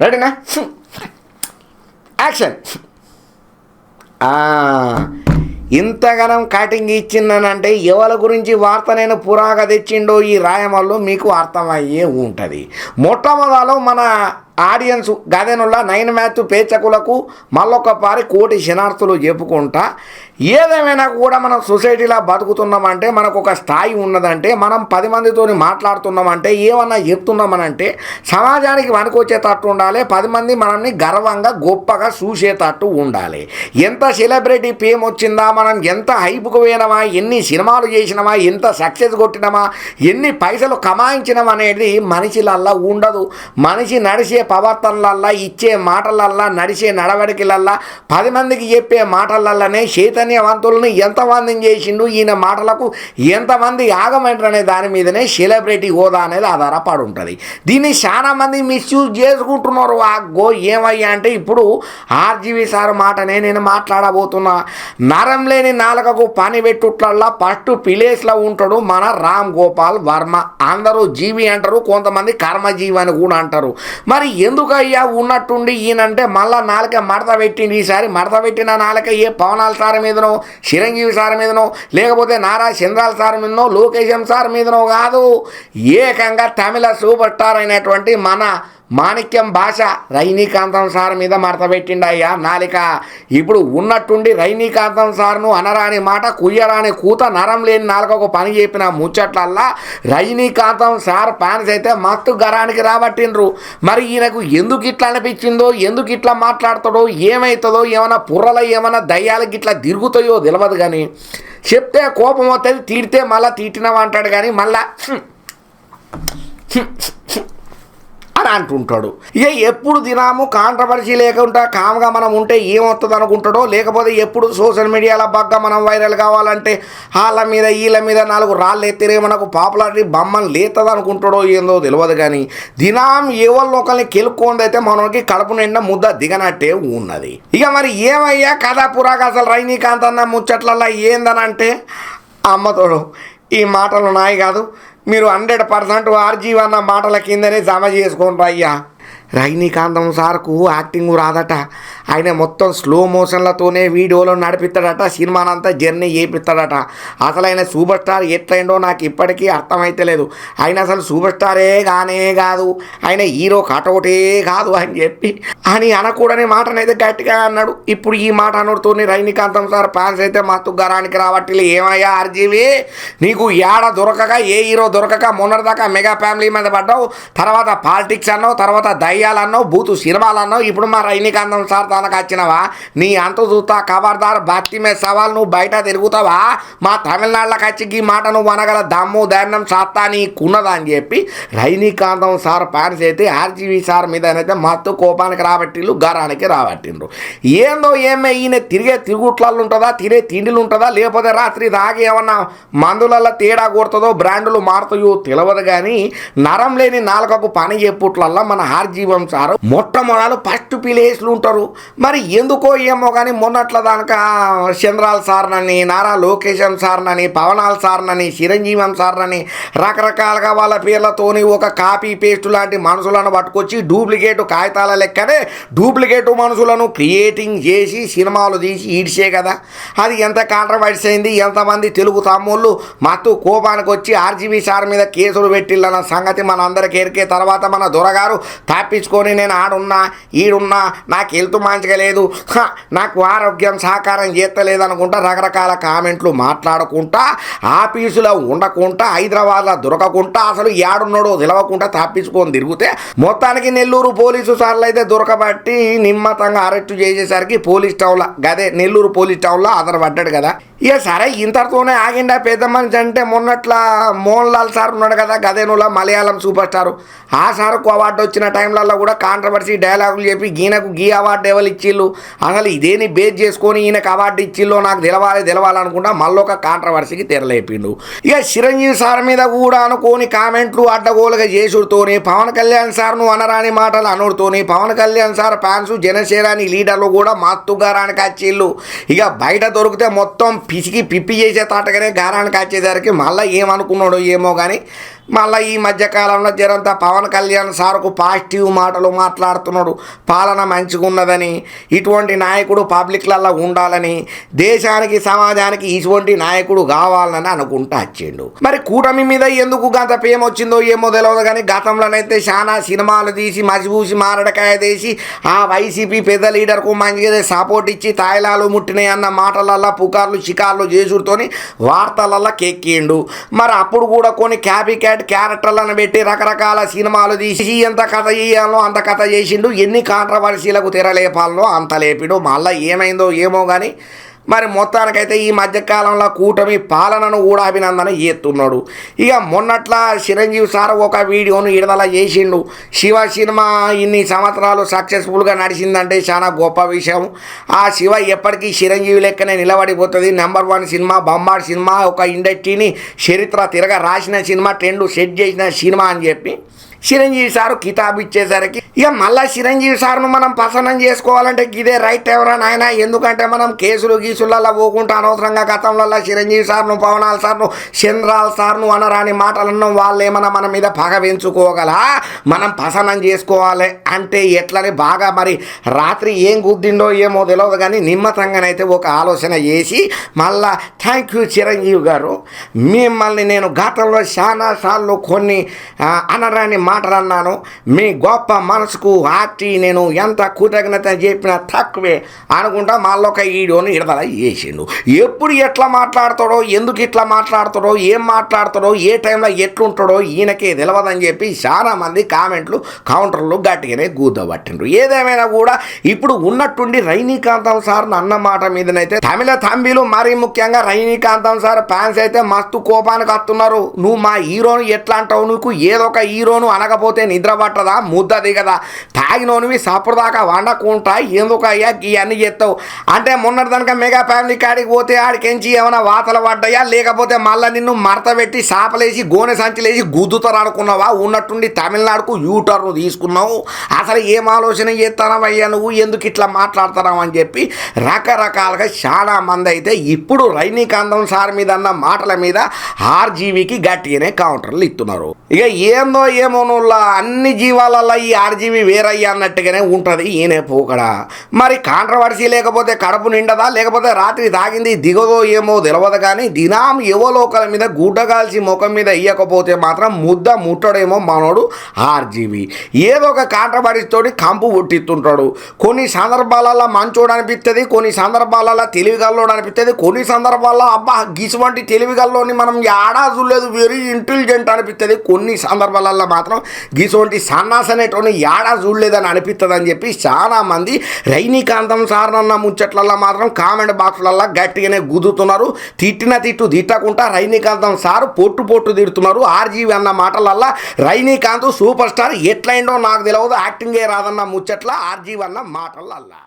రెడీనా? Action. ఇంతగనం cutting ఇచ్చిందనంటే ఎవల గురించి వార్త నేను పురాగా తెచ్చిండో ఈ రాయమల్లో మీకు అర్థమయ్యే ఉంటుంది. మొట్టమొదలో మన ఆడియన్స్ గదెనుల నైన్ మ్యాచ్ పేచకులకు మళ్ళొకపారి కోటి శనార్థులు చెప్పుకుంటా. ఏదేమైనా కూడా మనం సొసైటీలో బతుకుతున్నామంటే మనకు ఒక స్థాయి ఉన్నదంటే మనం పది మందితో మాట్లాడుతున్నామంటే ఏమన్నా చెప్తున్నామనంటే సమాజానికి వనుకొచ్చేటట్టు ఉండాలి పది మంది మనల్ని గర్వంగా గొప్పగా చూసేటట్టు ఉండాలి. ఎంత సెలబ్రిటీ ఫేమ్ వచ్చిందా మనం ఎంత హైపుకు పోయినామా ఎన్ని సినిమాలు చేసినామా ఎంత సక్సెస్ కొట్టినామా ఎన్ని పైసలు కమాయించినాం అనేది మనిషిలల్లా ఉండదు. మనిషి నడిచే ప్రవర్తనలల్లా ఇచ్చే మాటలల్లా నడిచే నడవడికలల్లా పది మందికి చెప్పే మాటలల్లనే చైతన్యవంతులను ఎంతమందిని చేసిండు ఈయన మాటలకు ఎంతమంది ఆగమంటారనే దాని మీదనే సెలబ్రిటీ హోదా అనేది ఆధారపడి ఉంటుంది. దీన్ని చాలామంది మిస్యూజ్ చేసుకుంటున్నారు. ఆ గో ఏమయ్యా అంటే ఇప్పుడు ఆర్జీవి సార్ మాటనే నేను మాట్లాడబోతున్నా. నరం లేని నాలుకకు పని పెట్టుట్లల్లా ఫస్ట్ పిలేస్లో ఉంటాడు మన రామ్ గోపాల్ వర్మ. అందరూ జీవి అంటారు కొంతమంది కర్మజీవి అని కూడా అంటారు. మరి ఎందుకయ్యా ఉన్నట్టుండి ఈయనంటే మళ్ళా నాలుక మడత పెట్టింది ఈసారి మడత పెట్టిన నాలుక ఏ పవనాల సార్ మీదనో చిరంజీవి సార్ మీదనో లేకపోతే నారా చంద్రాల సార్ మీదనో లోకేశం సార్ మీదనో కాదు. ఏకంగా తమిళ సూపర్ స్టార్ అయినటువంటి మన మాణిక్యం భాష రైనీకాంతం సార్ మీద మడతపెట్టిండయ్యా నాలిక. ఇప్పుడు ఉన్నట్టుండి రైనీకాంతం సార్ను అనరాని మాట కుయ్యరాని కూత నరం లేని నాలుగొక పని చెప్పిన ముచ్చట్లల్లా రైనీకాంతం సార్ ఫ్యాన్స్ అయితే మత్తు గరానికి రాబట్టిండ్రు. మరి ఈయనకు ఎందుకు ఇట్లా అనిపించిందో ఎందుకు ఇట్లా మాట్లాడతాడో ఏమవుతుందో ఏమైనా పుర్రల ఏమైనా దయ్యాలకి ఇట్లా తిరుగుతాయో తెలియదు కానీ చెప్తే కోపం వస్తుంది తీడితే మళ్ళీ తీటినావు అంటాడు కానీ మళ్ళా అని అంటుంటాడు. ఇక ఎప్పుడు దినాము కాంట్రవర్సీ లేకుండా కామ్గా మనం ఉంటే ఏమవుతుంది అనుకుంటాడో లేకపోతే ఎప్పుడు సోషల్ మీడియాలో బాగా మనం వైరల్ కావాలంటే వాళ్ళ మీద వీళ్ళ మీద నాలుగు రాళ్ళు ఎత్తిరే మనకు పాపులారిటీ బొమ్మను లేతుంది అనుకుంటాడో ఏందో తెలియదు కానీ దినాం ఎవరిని ఒకరిని కెలుక్కుంది అయితే మనకి కడుపు నిండా ముద్ద దిగనట్టే ఉన్నది. ఇక మరి ఏమయ్యా కథా పురాక అసలు రైనీకాంత్ అన్న ముచ్చట్లల్లో ఏందనంటే అమ్మతోడు ఈ మాటలు నాయి కాదు. మీరు హండ్రెడ్ పర్సెంట్ ఆర్జీవన్న మాటల కిందనే జమ చేసుకోండి అయ్యా. రజనీకాంతం సార్కు యాక్టింగ్ రాదట. ఆయన మొత్తం స్లో మోషన్లతోనే వీడియోలో నడిపిస్తాడట సినిమానంతా జర్నీ చేపిస్తాడట. అసలు ఆయన సూపర్ స్టార్ ఎట్లయిండో నాకు ఇప్పటికీ అర్థమైతలేదు. ఆయన అసలు సూపర్ స్టారే కానే కాదు. ఆయన హీరో కటౌటే కాదు అని చెప్పి అని అనకూడని మాటనైతే గట్టిగా అన్నాడు. ఇప్పుడు ఈ మాట అనుడుతోని రజనీకాంతం సార్ ఫ్యాన్స్ అయితే మత్తు గరానికి రావట్లే ఏమయ్యా ఆర్జీవి? నీకు ఏడ దొరకక ఏ హీరో దొరకక మొన్నటిదాకా మెగా ఫ్యామిలీ మీద పడ్డావు. తర్వాత పాలిటిక్స్ అన్నావు తర్వాత చేయాలన్నావు బూతు సినిమాలన్నావు ఇప్పుడు మా రజనీకాంతం సార్ తనకు వచ్చినవా? నీ అంత చూస్తా ఖబర్దార్ భక్తి మీద సవాల్ నువ్వు బయట తిరుగుతావా? మా తమిళనాడులోకి వచ్చి ఈ మాట నువ్వు అనగల దమ్ము ధైర్యం సత్తా నీకున్నదా అని చెప్పి రజనీకాంతం సార్ ఫ్యాన్స్ అయితే ఆర్జీవీ సార్ మీద అయితే మత్తు కోపానికి రాబట్టిండ్రు గరానికి రాబట్టిండ్రు. ఏందో ఏమే ఈయన తిరిగే తిరుగుట్లలో ఉంటుందా తినే తిండిలు ఉంటుందా లేకపోతే రాత్రి దాగి ఏమన్నా మందులలో తేడా కొడుతుందో బ్రాండ్లు మారుతాయో తెలియదు కానీ నరం లేని నాలుకకు పని చెప్పుట్లల్లా మన ఆర్జీ సార్ మొట్టమొదలు ఫస్ట్ ప్లేస్లు ఉంటారు. మరి ఎందుకో ఏమో కానీ మొన్నట్ల దానిక చంద్రాల సార్నని నారా లోకేశం సార్నని పవనాల్ సార్నని చిరంజీవం సార్నని రకరకాలుగా వాళ్ళ పేర్లతోని ఒక కాపీ పేస్ట్ లాంటి మనుషులను పట్టుకొచ్చి డూప్లికేట్ కాగితాల లెక్కనే డూప్లికేట్ మనుషులను క్రియేటింగ్ చేసి సినిమాలు తీసి ఈడ్చే కదా. అది ఎంత కాంట్రవర్సీ అయింది ఎంతమంది తెలుగు తమ్ముళ్ళు మత్తు కోపానికి వచ్చి ఆర్జీబీ సార్ మీద కేసులు పెట్టిల్లన్న సంగతి మన అందరికి ఎరికే తర్వాత మన దొరగారు తప్పించుకొని నేను ఆడున్నా ఈడున్నా నాకు హెల్త్ మంచిగా లేదు. నాకు ఆరోగ్యం సహకారం చేస్తలేదు అనుకుంటా రకరకాల కామెంట్లు మాట్లాడుకుంటా ఆఫీసులో ఉండకుండా హైదరాబాద్లో దొరకకుండా అసలు ఏడున్నాడో తెలవకుండా తప్పించుకొని తిరిగితే మొత్తానికి నెల్లూరు పోలీసు సార్లు అయితే దొరకబట్టి నిమ్మతంగా అరెస్టు చేసేసరికి పోలీస్ టౌన్లో గదే నెల్లూరు పోలీస్ టౌన్లో అతను పడ్డాడు కదా. ఇక సరే ఇంతటితోనే ఆగిండా పెద్ద మనిషి అంటే మొన్నట్లా మోహన్ లాల్ సార్ ఉన్నాడు కదా గదేనులా మలయాళం సూపర్ స్టార్. ఆ సార్కు అవార్డు వచ్చిన టైంలో వల్ల కూడా కాంట్రవర్సీ డైలాగులు చెప్పి ఈయనకు గీ అవార్డు ఎవరు ఇచ్చిళ్ళు. అసలు ఇదేని బేస్ చేసుకొని ఈయనకు అవార్డు ఇచ్చిల్లో నాకు తెలవాలి తెలవాలనుకుంటా మళ్ళీ ఒక కాంట్రవర్సీకి తెరలేపిండు. ఇక చిరంజీవి సార్ మీద కూడా అనుకోని కామెంట్లు అడ్డగోలుగా చేసుడుతోని పవన్ కళ్యాణ్ సార్ను అనరాని మాటలు అనుడుతోని పవన్ కళ్యాణ్ సార్ ఫ్యాన్స్ జనసేనాని లీడర్లు కూడా మత్తు గారానికి వచ్చిళ్ళు. ఇక బయట దొరికితే మొత్తం పిసికి పిప్పి చేసే తాటగానే గారానికి వచ్చేసరికి మళ్ళీ ఏమనుకున్నాడో ఏమో కానీ మళ్ళీ ఈ మధ్యకాలంలో జరంతా పవన్ కళ్యాణ్ సార్కు పాజిటివ్ మాటలు మాట్లాడుతున్నాడు. పాలన మంచిగా ఉన్నదని ఇటువంటి నాయకుడు పబ్లిక్లలో ఉండాలని దేశానికి సమాజానికి ఇటువంటి నాయకుడు కావాలని అనుకుంటా వచ్చిండు. మరి కూటమి మీద ఎందుకు గత ప్రేమ వచ్చిందో ఏమో తెలియదు కానీ గతంలోనైతే చాలా సినిమాలు తీసి మసిపూసి మారడకాయ తీసి ఆ వైసీపీ పెద్ద లీడర్కు మంచిగా సపోర్ట్ ఇచ్చి తాయిలాలు ముట్టినాయి అన్న మాటలల్లా పుకార్లు చికార్లు చేసుడుతోని వార్తలల్లా కెక్కిండు. మరి అప్పుడు కూడా కొన్ని క్యాపీ ఇలాంటి క్యారెక్టర్లను పెట్టి రకరకాల సినిమాలు తీసి ఎంత కథ చేయాలో అంత కథ చేసిండు. ఎన్ని కాంట్రవర్సీలకు తెరలేపాలనో అంత లేపిడు. మళ్ళీ ఏమైందో ఏమో కానీ మరి మొత్తానికైతే ఈ మధ్యకాలంలో కూటమి పాలనను కూడా అభినందన చేస్తున్నాడు. ఇక మొన్నట్లా చిరంజీవి సార్ ఒక వీడియోను విడుదల చేసిండు. శివ సినిమా ఇన్ని సంవత్సరాలు సక్సెస్ఫుల్గా నడిచిందంటే చాలా గొప్ప విషయం. ఆ శివ ఎప్పటికీ చిరంజీవి లెక్కనే నిలబడిపోతుంది. నెంబర్ వన్ సినిమా బొమ్మాడు సినిమా ఒక ఇండస్ట్రీని చరిత్ర తిరగ రాసిన సినిమా ట్రెండ్ సెట్ చేసిన సినిమా అని చెప్పి చిరంజీవి సారు కితాబ్ ఇచ్చేసరికి ఇక మళ్ళా చిరంజీవి సార్ను మనం పసనం చేసుకోవాలంటే ఇదే రైట్ ఎవరా నాయన? ఎందుకంటే మనం కేసులు గీసులలో పోకుండా అనవసరంగా గతంలో చిరంజీవి సార్ను పవనాల సార్ను చంద్రాల సార్ను అనరాని మాటలను వాళ్ళు ఏమన్నా మన మీద పగ పెంచుకోగల మనం పసనం చేసుకోవాలి అంటే ఎట్లని బాగా మరి రాత్రి ఏం గుద్దిండో ఏమో తెలియదు కానీ నిమ్మతంగానైతే ఒక ఆలోచన చేసి మళ్ళా థ్యాంక్ యూ చిరంజీవి గారు. మిమ్మల్ని నేను గతంలో చాలా సార్లు కొన్ని అనరాని మాటలు అన్నాను మీ గొప్ప మనసుకు ఆర్టీ నేను ఎంత కృతజ్ఞత చెప్పినా తక్కువే అనుకుంటా మళ్ళీ ఒక వీడియోని విడుదల చేసిండు. ఎప్పుడు ఎట్లా మాట్లాడతాడో ఎందుకు ఇట్లా మాట్లాడతాడో ఏం మాట్లాడతాడో ఏ టైంలో ఎట్లుంటాడో ఈయనకే తెలియదని చెప్పి చాలా మంది కామెంట్లు కౌంటర్లు గట్టిగానే గూదబట్టిండ్రు ఏదేమైనా కూడా ఇప్పుడు ఉన్నట్టుండి రైనీకాంతం సార్ అన్న మాట మీదనైతే తమిళ తంబిలు మరీ ముఖ్యంగా రైనీకాంతం సార్ ఫ్యాన్స్ అయితే మస్తు కోపానికి వస్తున్నారు. నువ్వు మా హీరోను ఎట్లా అంటావు? నీకు ఏదో ఒక హీరోను అనకపోతే నిద్ర పట్టదా? ముద్ద దిగదా తాగినోనివి సప్పుడుదాకా వండకుంటా. ఎందుకు అయ్యా ఇవన్నీ చేస్తావు అంటే మొన్నటి దానిక మెగా ఫ్యామిలీ కాడికి పోతే ఆడికెంచి ఏమైనా వాతలు పడ్డాయా? లేకపోతే మళ్ళీ నిన్ను మడత పెట్టి సాపలేసి గోనె సంచిలేసి గుద్దుతారు అనుకున్నావా ఉన్నట్టుండి తమిళనాడుకు యూటర్ను తీసుకున్నావు. అసలు ఏం ఆలోచన చేస్తానవయ్యా నువ్వు? ఎందుకు ఇట్లా మాట్లాడతావు అని చెప్పి రకరకాలుగా చాలా మంది అయితే ఇప్పుడు రైనీకాంతం సార్ మీద అన్న మాటల మీద ఆర్జీవీకి గట్టిగానే కౌంటర్లు ఇస్తున్నారు ఇక ఏందో ఏమో నువ్వులా అన్ని జీవాలలో ఈ ఆర్జీవి వేరయ్యా అన్నట్టుగానే ఉంటుంది. ఈయనే పోకడా? మరి కాంట్రవర్సీ లేకపోతే కడుపు నిండదా? లేకపోతే రాత్రి తాగింది దిగదో ఏమో తెలియదు కానీ దినాం యువలోకల మీద గుడ్డగాల్చి ముఖం మీద ఇయ్యకపోతే మాత్రం ముద్ద ముట్టడేమో మనోడు ఆర్జీవి. ఏదో ఒక కాంట్రవర్సీతోటి కంపు పుట్టిస్తుంటాడు కొన్ని సందర్భాలలో మంచోడు అనిపిస్తుంది కొన్ని సందర్భాలలో తెలివిగల్లోడు అనిపిస్తుంది కొన్ని సందర్భాల్లో అబ్బా గిసువంటి తెలివిగల్లోని మనం ఏడా చూడలేదు వెరీ ఇంటెలిజెంట్ అనిపిస్తుంది కొన్ని సందర్భాలలో మాత్రం గిసువంటి సన్నాస్ అనేటువంటి ఏడా చూడలేదని అనిపిస్తుంది అని చెప్పి చాలామంది రైనీకాంతం సార్నన్న ముచ్చట్లలో మాత్రం కామెంట్ బాక్స్లలో గట్టిగానే గుద్దుతున్నారు తిట్టిన తిట్టు తిట్టకుండా రైనీకాంతం సార్ పొట్టు పొట్టు తిడుతున్నారు. ఆర్జీవి అన్న మాటలల్లా రైనీకాంత్ సూపర్ స్టార్ ఎట్లయిందో నాకు తెలియదు యాక్టింగే రాదన్న ముచ్చట్ల ఆర్జీవి అన్న మాటలల్లా.